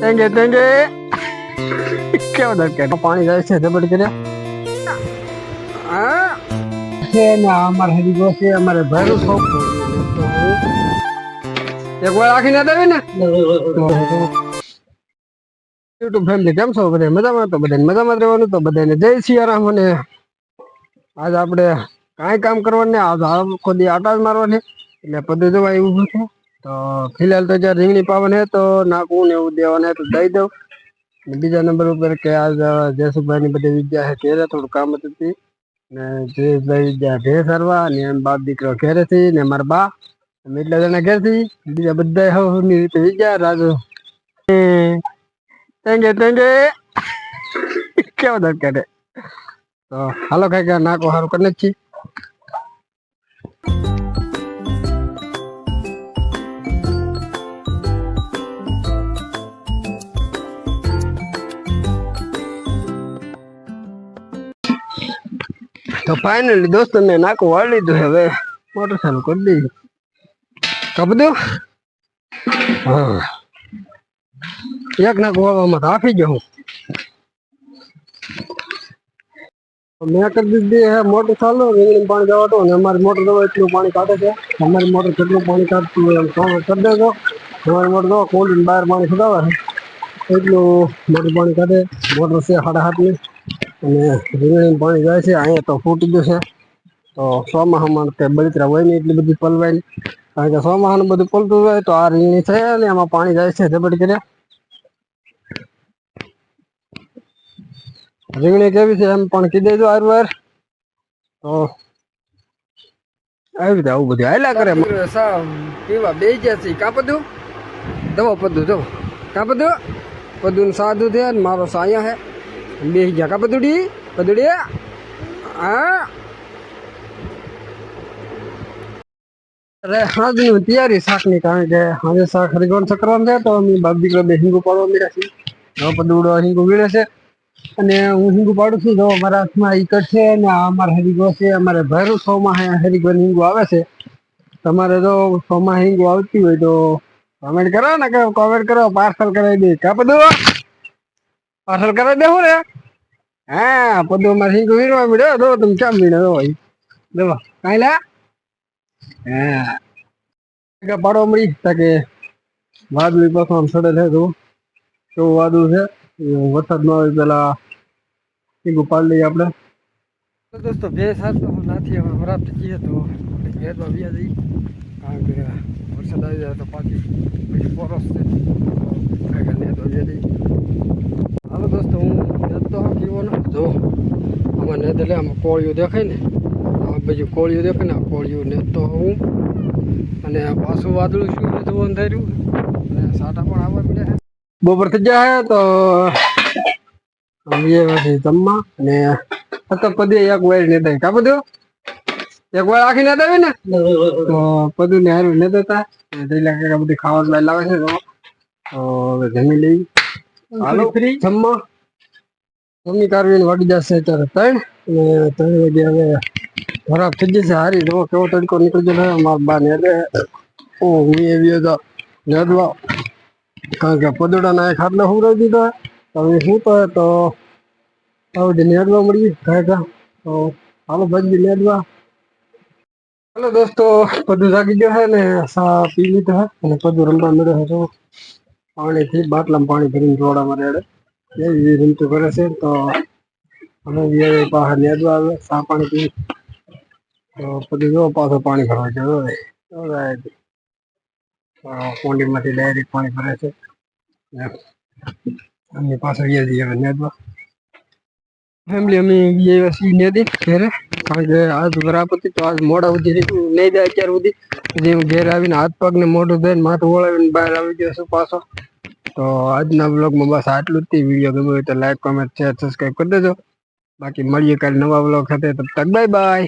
તેંગે તેંગે કેવો દરકે પાણી જાય છે જબડ કરે છે ને અમાર હરીગો છે, અમારે ભરું શોખ એક વાર આખી ના દેવી ને યુટ્યુબ ફેમિલી કેમ છો બધા? મજામાં તો બધાને મજામાં રહેવાનું તો બધાને જય સિયારામ અને આજ આપણે કાંઈ કામ કરવાનું ને આજ આખો દી આટા જ મારવાની. એટલે બધું જોવા એવું છે તો ફિલહાલ તો જ્યાં રીંગણી પાવન હે તો નાખવું ને એવું દેવાને તો દઈ દઉં. બીજા નંબર ઉપર કે આજ જયસુભાઈ ની બધી વિદ્યા છે ઘેરે થોડું કામ હતું ને જયેશભાઈ વિદ્યા ઘેર સારવા ને એમ બાપ દીકરો ઘેરેથી ને મારા બા અમે એટલા જણા ઘેરથી બીજા બધા હવે ની રીતે વિદ્યા, રાજુ. તેંગે તેંગે કેવો હે તો હાલો કઈ નાકો સારું કરી નાખી તો ફાઇનલી દોસ્તો મેં નાખું વાળી લીધું હવે મોટર ચાલુ કરી દીધું કપ દો હા. એક નાકું વાળવામાં તો આપી હું. મેં કરી દીધી હે મોટર ચાલુ રીંગણી પાણી જવાતું અને અમારી મોટર દવા એટલું પાણી કાઢે છે. અમારી મોટર કેટલું પાણી કાઢતું એમ કરી દેજો. અમારી મોટર દવા કોલ્ડ બહાર પાણી છોડાવે છે. એટલું મોટું પાણી કાઢે મોટર છે સાડા સાતની અને રીંગણી પાણી જાય છે, અહીંયા તો ફૂટી ગયું છે. તો ચોમાસામાં તે બળતરા હોય ને એટલી બધી પલવાય નહીં કારણ કે ચોમાસાનું બધું પલતું હોય તો આ રીંગણી છે ને એમાં પાણી જાય છે જબડ કરે. રીંગણી કેવી છે એમ પણ કીધે જો હારું વાર તો આવી રીતે આવું બધું હાલ્યા કરે. પીવા બે ગયા છે કા પદું? દવા પદું જો કા પદું? સાધું છે ને મારો સાયા હે બે ગયા કા પદુડી પદુડી હા અરે હાજની તૈયારી શાકની કારણ કે આજે શાક હરિગોન ચક્રવાનું છે તો અમે બાપ બે હિંગુ પાડવા મળ્યા છીએ હવે પદુડો હિંગુ વીણે છે અને હું હિંગુ પાડું છું જો મારા હાથમાં ઈકટ છે અને અમારે હરિગો છે અમારે ભૈરવ સોમાં હરિગો હિંગુ આવે છે તમારે જો સોમાં હિંગુ આવતી હોય તો કોમેન્ટ કરો ને કે કોમેન્ટ કરો પાર્સલ કરાવી દે કા પદુ પાર્સલ કરાવી ને હા પદુ અમારે હિંગુ વીણવા મળ્યો. દો તમે કેમ વીણે દો ભાઈ? દો કાંઈ લા હા. કે પાડો મળી વાદળી પાછું આમ સડે તો. કેવું છે? વરસાદ ન આવે પેલા ટીકું પાડી આપણે. દોસ્તો, બે સાત તો હવે ખરાબ થઈ ગઈ તો ઘેરમાં વ્યા કારણ કે વરસાદ આવી જાય તો પાછી પછી પોરસ છે હું નેતો પીવાનો જો ને એટલે આમાં કોળિયું દેખાય ને આ બાજુ કોળિયું દેખાય ને આ કોળિયું નેતો હું. અને આ પાછું વાદળું શું બધું અંધાર્યું? અને સાટા પણ આવવા મળ્યા બપોર થઈ જાય તો અમે જમવા અને તો પદી એક વાર ને દઈ કા બધું એક વાર આખી ના દેવી ને? તો પદું ને હારું ને દેતા ત્રીલા કાકા બધી ખાવા લાઈ લાવે છે તો તો હવે જમી લઈ હાલો જમવા. મમ્મી કારવીને વાગી જશે અત્યારે ત્રણ. અને ત્રણ વાગે હવે ખરાબ થઈ જશે હારી. જો કેવો તડકો નીકળી જશે મારા બા ને એટલે હું એવી તો નેદવા કારણ કે પદોડા ના ખાટલા રહી દીધા. હવે શું તો તો હવે નેડવા મળી કાંઈ તો હાલો ભાઈ નેડવા. હાલો દોસ્તો, પદુ જાગી ગયો છે ને, સા પી લીધો હે અને પદુ રમવા મળ્યો છે. પાણીથી બાટલામાં પાણી ભરીને જોડામાં રેડે. એવી રમતું કરે છે તો અમે બહાર નેદવા આવે સા પાણી પી તો પછી જો પાછો પાણી ભરવા હવે કોંડીમાંથી ડાયરેક્ટ પાણી ભરે છે. અમે પાછા ગયા જઈએ હવે નેદવા ફેમિલી, અમે ગયા સી નેદી ઘરે. કારણ કે આજ બરાબર હતી તો આજ મોડા સુધી નહીં દે અત્યાર સુધી. ઘેર આવીને હાથ પગ ને મોઢું ધોઈને માથું ઓળાવીને બહાર આવી ગયો છું પાછો. તો આજના બ્લોગમાં બસ આટલું જ વીડિયો ગમ્યો હોય તો લાઈક કોમેન્ટ શેર સબસ્ક્રાઈબ કરી દેજો. બાકી મળીએ કાલે નવા બ્લોગ સાથે. તબ તક બાય બાય